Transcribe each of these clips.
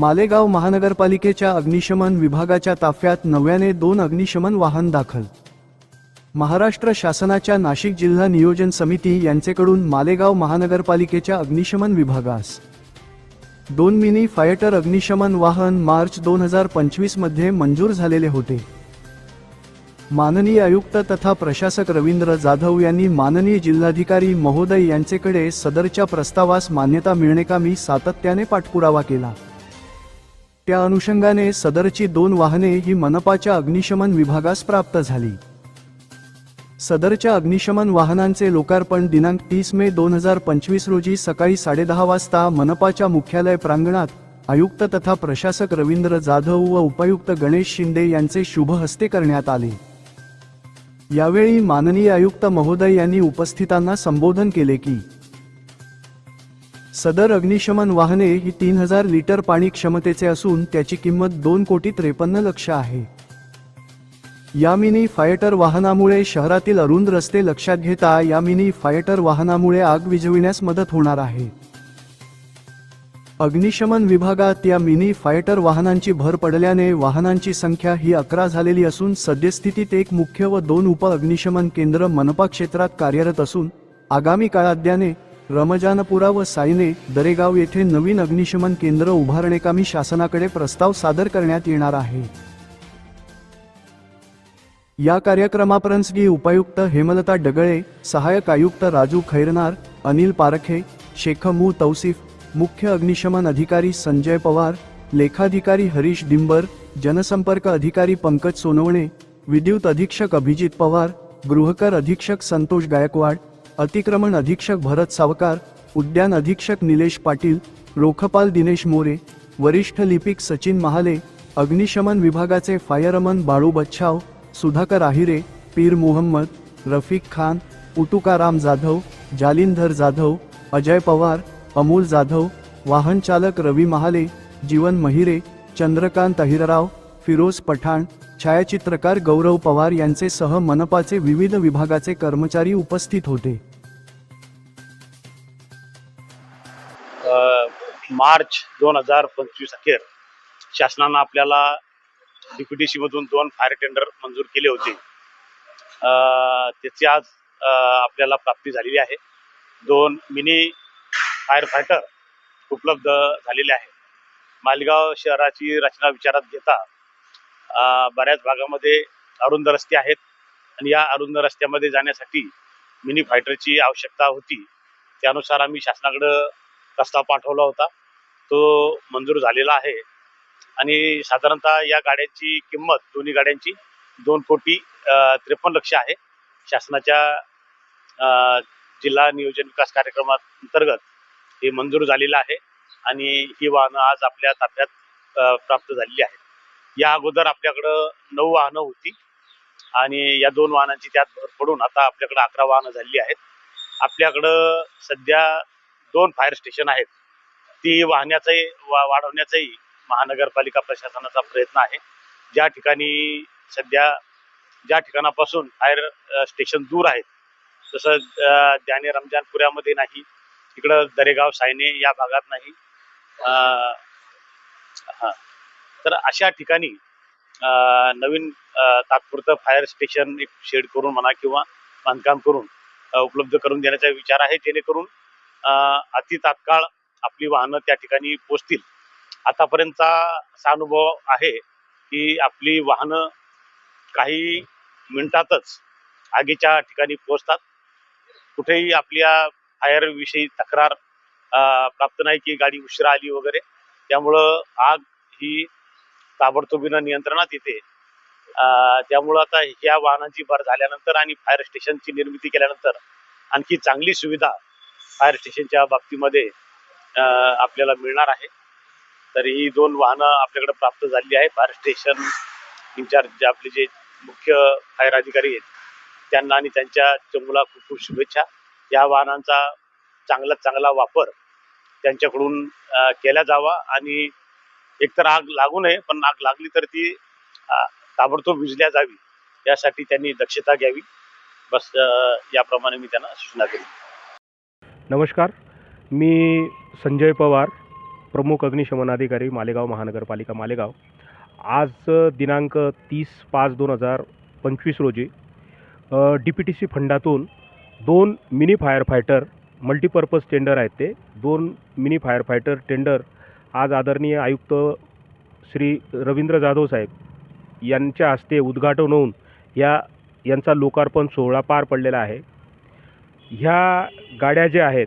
मालेगाव महानगरपालिकेच्या अग्निशमन विभागाच्या ताफ्यात नव्याने दोन अग्निशमन वाहन दाखल. महाराष्ट्र शासनाच्या नाशिक जिल्हा नियोजन समिती यांचेकडून मालेगाव महानगरपालिकेच्या अग्निशमन विभागास. दोन मिनी फायटर अग्निशमन वाहन मार्च दोन हजार पंचवीसमध्ये मंजूर झालेले होते. माननीय आयुक्त तथा प्रशासक रवींद्र जाधव यांनी माननीय जिल्हाधिकारी महोदय यांचेकडे सदरच्या प्रस्तावास मान्यता मिळणे का मी सातत्याने पाठपुरावा केला. त्या अनुषंगाने सदरची दोन वाहने ही मनपाच्या अग्निशमन विभागास प्राप्त झाली. सदरच्या अग्निशमन वाहनांचे लोकार्पण दिनांक तीस मे दोन हजार पंचवीस रोजी सकाळी साडेदहा वाजता मनपाच्या मुख्यालय प्रांगणात आयुक्त तथा प्रशासक रवींद्र जाधव व उपायुक्त गणेश शिंदे यांचे शुभ हस्ते करण्यात आले. यावेळी माननीय आयुक्त महोदय यांनी उपस्थितांना संबोधन केले की सदर अग्निशमन वाहने ही तीन हजार लिटर पाणी क्षमतेचे असून त्याची किंमत दोन कोटी त्रेपन्न लक्ष आहे. या मिनी फायटर वाहनामुळे शहरातील अरुंद रस्ते लक्षात घेता या मिनी फायटर वाहनामुळे आग विझविण्यास मदत होणार आहे. अग्निशमन विभागात या मिनी फायटर वाहनांची भर पडल्याने वाहनांची संख्या ही अकरा झालेली असून सद्यस्थितीत एक मुख्य व दोन उप अग्निशमन केंद्र मनपा क्षेत्रात कार्यरत असून आगामी काळात द्याने रमजानपुरा व सायने दरेगाव येथे नवीन अग्निशमन केंद्र उभारणेकामी शासनाकडे प्रस्ताव सादर करण्यात येणार आहे. या कार्यक्रमाप्रसंगी उपायुक्त हेमलता डगळे सहाय्यक आयुक्त राजू खैरनार अनिल पारखे शेखमू तौसिफ मुख्य अग्निशमन अधिकारी संजय पवार लेखाधिकारी हरीश डिंबर जनसंपर्क अधिकारी पंकज सोनवणे विद्युत अधीक्षक अभिजित पवार गृहकर अधीक्षक संतोष गायकवाड अतिक्रमण अधीक्षक भरत सावकार उद्यान अधीक्षक निलेश पाटील रोखपाल दिनेश मोरे वरिष्ठ लिपिक सचिन महाले अग्निशमन विभागाचे फायरमन बाळू बच्छाव सुधाकर आहिरे पीर मोहम्मद रफिक खान उतुकाराम जाधव जालिंधर जाधव अजय पवार अमोल जाधव वाहन चालक रवी महाले जीवन महिरे चंद्रकांत अहिरराव फिरोज पठाण छायाचित्रकार गौरव पवार यांचे सह मनपाचे विविध विभागाचे कर्मचारी उपस्थित होते. मार्च दोन हजार पंचवीस अखेर शासनानं आपल्याला डीपीडीसी मधून दोन फायर टेंडर मंजूर केले होते. त्याची आज आपल्याला प्राप्ती झालेली आहे. दोन मिनी फायर फायटर उपलब्ध झालेले आहे मालगाव शहराची रचना विचारात घेता बऱ्याच भागामध्ये अरुंद रस्ते आहेत आणि या अरुंद रस्त्यामध्ये जाण्यासाठी मिनी फायटरची आवश्यकता होती. त्यानुसार आम्ही शासनाकडं प्रस्ताव पाठवला होता. तो मंजूर झालेला आहे. आणि साधारणतः या गाड्यांची किंमत दोन्ही गाड्यांची दोन कोटी त्रेपन्न लक्ष आहे. शासनाच्या जिल्हा नियोजन विकास कार्यक्रमांतर्गत हे मंजूर झालेलं आहे. आणि ही वाहनं आज आपल्या ताफ्यात प्राप्त झालेली आहेत. या अगोदर आपल्याकडं नऊ वाहनं होती. आणि या दोन वाहनांची त्यात भर पडून आता आपल्याकडं अकरा वाहनं झालेली आहेत. आपल्याकडं सध्या दोन फायर स्टेशन आहेत. ती वाहण्याचाही वा वाढवण्याचाही महानगरपालिका प्रशासनाचा प्रयत्न आहे. ज्या ठिकाणी सध्या ज्या ठिकाणापासून फायर स्टेशन दूर आहेत जसं अ, रमजानपुऱ्यामध्ये नाही तिकडं दरेगाव सायने या भागात नाही. हा. तर अशा ठिकाणी नवीन तात्पुरतं फायर स्टेशन एक शेड करून म्हणा किंवा बांधकाम करून उपलब्ध करून देण्याचा विचार आहे जेणेकरून अति तात्काळ आपली वाहनं त्या ठिकाणी पोचतील. आतापर्यंतचा असा अनुभव आहे की आपली वाहनं काही मिनिटातच आगीच्या ठिकाणी पोचतात कुठेही आपल्या फायर विषयी तक्रार प्राप्त नाही की गाडी उशिरा आली वगैरे. त्यामुळं आग ही ताबडतोबीनं नियंत्रणात येते. त्यामुळं आता ह्या वाहनांची भर झाल्यानंतर आणि फायर स्टेशनची निर्मिती केल्यानंतर आणखी चांगली सुविधा फायर स्टेशनच्या बाबतीमध्ये आपल्याला मिळणार आहे. तर ही दोन वाहनं आपल्याकडे प्राप्त झालेली आहे फायर स्टेशन इन्चार्ज जे आपले जे मुख्य फायर अधिकारी आहेत त्यांना आणि त्यांच्या चमूला खूप खूप शुभेच्छा. या वाहनांचा चांगला चांगला वापर त्यांच्याकडून केला जावा आणि एकतर आग लागू नये पण आग लागली तर ती ताबडतोब विजल्या जावी यासाठी त्यांनी दक्षता घ्यावी. बस याप्रमाणे मी त्यांना सूचना केली. नमस्कार. मी संजय पवार प्रमुख अग्निशमन अधिकारी मालेगाव महानगरपालिका मालेगाव. आज दिनांक तीस पाच दोन हजार पंचवीस रोजी डी पी टी सी फंडातून दोन mini fire fighter multipurpose tender आहेत ते. दोन मिनी फायर फायटर टेंडर आज आदरणीय आयुक्त श्री रवींद्र जाधव साहेब यांच्या हस्ते उद्घाटन होऊन या यांचा लोकार्पण सोहळा पार पडलेला आहे. ह्या गाड्या ज्या आहेत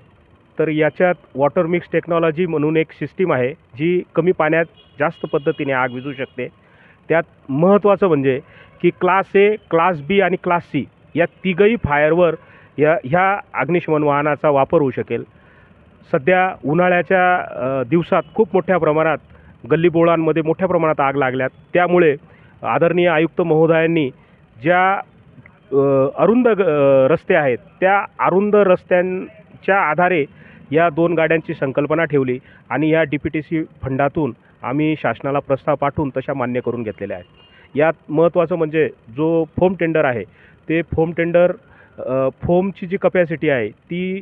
तर याच्यात वॉटर मिक्स टेक्नॉलॉजी म्हणून एक सिस्टीम आहे जी कमी पाण्यात जास्त पद्धतीने आग विझू शकते. त्यात महत्त्वाचं म्हणजे की क्लास ए क्लास बी आणि क्लास सी या तिघही फायरवर या ह्या अग्निशमन वाहनाचा वापर होऊ शकेल. सध्या उन्हाळ्याच्या दिवसात खूप मोठ्या प्रमाणात गल्लीबोळांमध्ये मोठ्या प्रमाणात आग लागल्यात. त्यामुळे आदरणीय आयुक्त महोदयांनी ज्या अरुंद ग- रस्ते आहेत त्या अरुंद रस्त्यांच्या आधारे या दोन गाड्यांची संकल्पना ठेवली आणि या डी पी टी सी फंडातून आम्ही शासनाला प्रस्ताव पाठवून तशा मान्य करून घेतलेल्या आहेत. यात महत्त्वाचं म्हणजे जो फोम टेंडर आहे ते फोम टेंडर फोमची जी कपॅसिटी आहे ती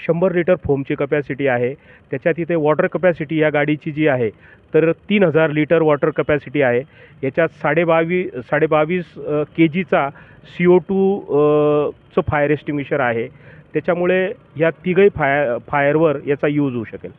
शंभर लिटर फोमची कपॅसिटी आहे. त्याच्यात इथे वॉटर कपॅसिटी या गाडीची जी आहे तर तीन हजार लिटर वॉटर कपॅसिटी आहे. याच्यात साडेबावी साडेबावीस के जीचा सी ओ टू चं फायर एस्टिंग्विशर आहे. त्याच्यामुळे या तिघही फाय फायरवर याचा यूज होऊ शकेल.